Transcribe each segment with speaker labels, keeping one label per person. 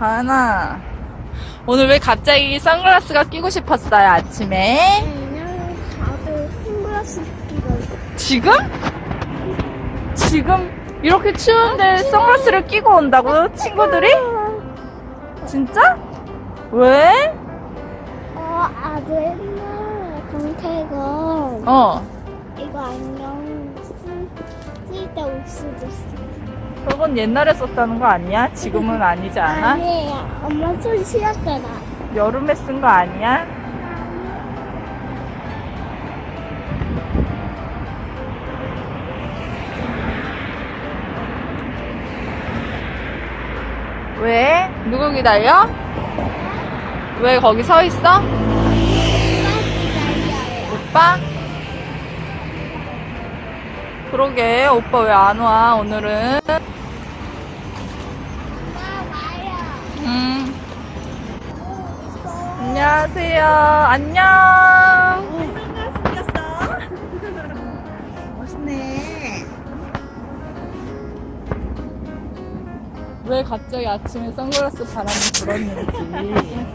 Speaker 1: 가은아, 오늘 왜 갑자기 선글라스가 끼고 싶었어요, 아침에?
Speaker 2: 그냥 다들 선글라스 끼고.
Speaker 1: 지금? 지금 이렇게 추운데 선글라스를 끼고 온다고, 친구들이? 진짜? 왜?
Speaker 2: 어, 아들 강태가
Speaker 1: 어,
Speaker 2: 이거 안경 쓸때 올 수도 있어.
Speaker 1: 저건 옛날에 썼다는 거 아니야? 지금은 아니지 않아?
Speaker 2: 아니에요. 엄마 손 시렸잖아.
Speaker 1: 여름에 쓴 거 아니야? 왜? 누구 기다려? 왜 거기 서 있어? 오빠? 그러게, 오빠 왜 안 와, 오늘은? 음. 안녕하세요. 안녕.
Speaker 2: 선글라스 꼈어? 멋있네.
Speaker 1: 왜 갑자기 아침에 선글라스 바람이 불었는지.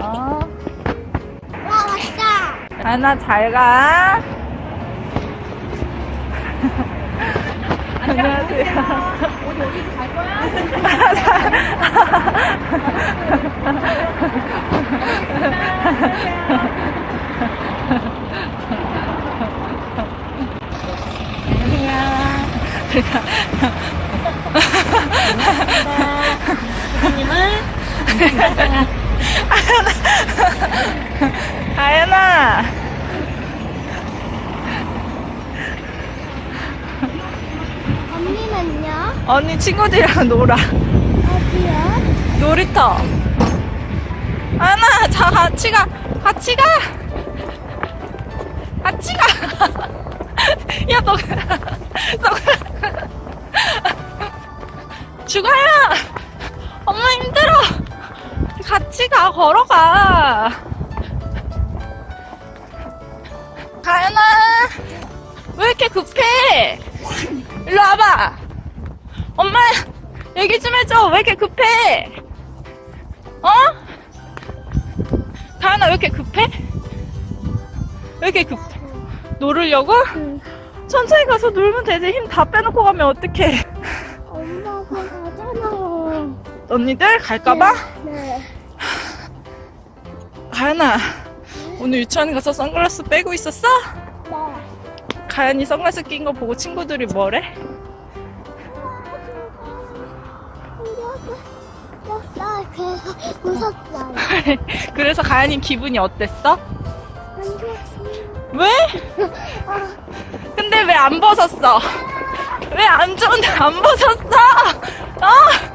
Speaker 1: 어?
Speaker 2: 와 왔다.
Speaker 1: 하나 잘 가. 안녕하세요. 어디 어디 갈 거야? 가연아.
Speaker 2: 언니는요?
Speaker 1: 언니 친구들이랑 놀아.
Speaker 2: 어디요?
Speaker 1: 놀이터. 하나, 자, 같이 가. 같이 가. 같이 가. 야, 너, 너, 죽어요. 엄마 힘들어. 같이 가, 걸어가. 가연아, 왜 이렇게 급해? 일로 와봐. 엄마, 얘기 좀 해줘. 왜 이렇게 급해? 어? 가연아, 왜 이렇게 급해? 왜 이렇게 급해? 놀으려고?
Speaker 2: 응.
Speaker 1: 천천히 가서 놀면 되지. 힘 다 빼놓고 가면 어떡해.
Speaker 2: 엄마가 가잖아.
Speaker 1: 언니들 갈까봐?
Speaker 2: 네.
Speaker 1: 가연아, 오늘 유치원 가서 선글라스 빼고 있었어?
Speaker 2: 네.
Speaker 1: 가연이 선글라스 낀 거 보고 친구들이 뭐래?
Speaker 2: 그래서 웃었어요.
Speaker 1: 그래서 가연이 기분이 어땠어?
Speaker 2: 안 좋았어요.
Speaker 1: 왜? 근데 왜 안 벗었어? 왜 안 좋은데 안 벗었어? 어?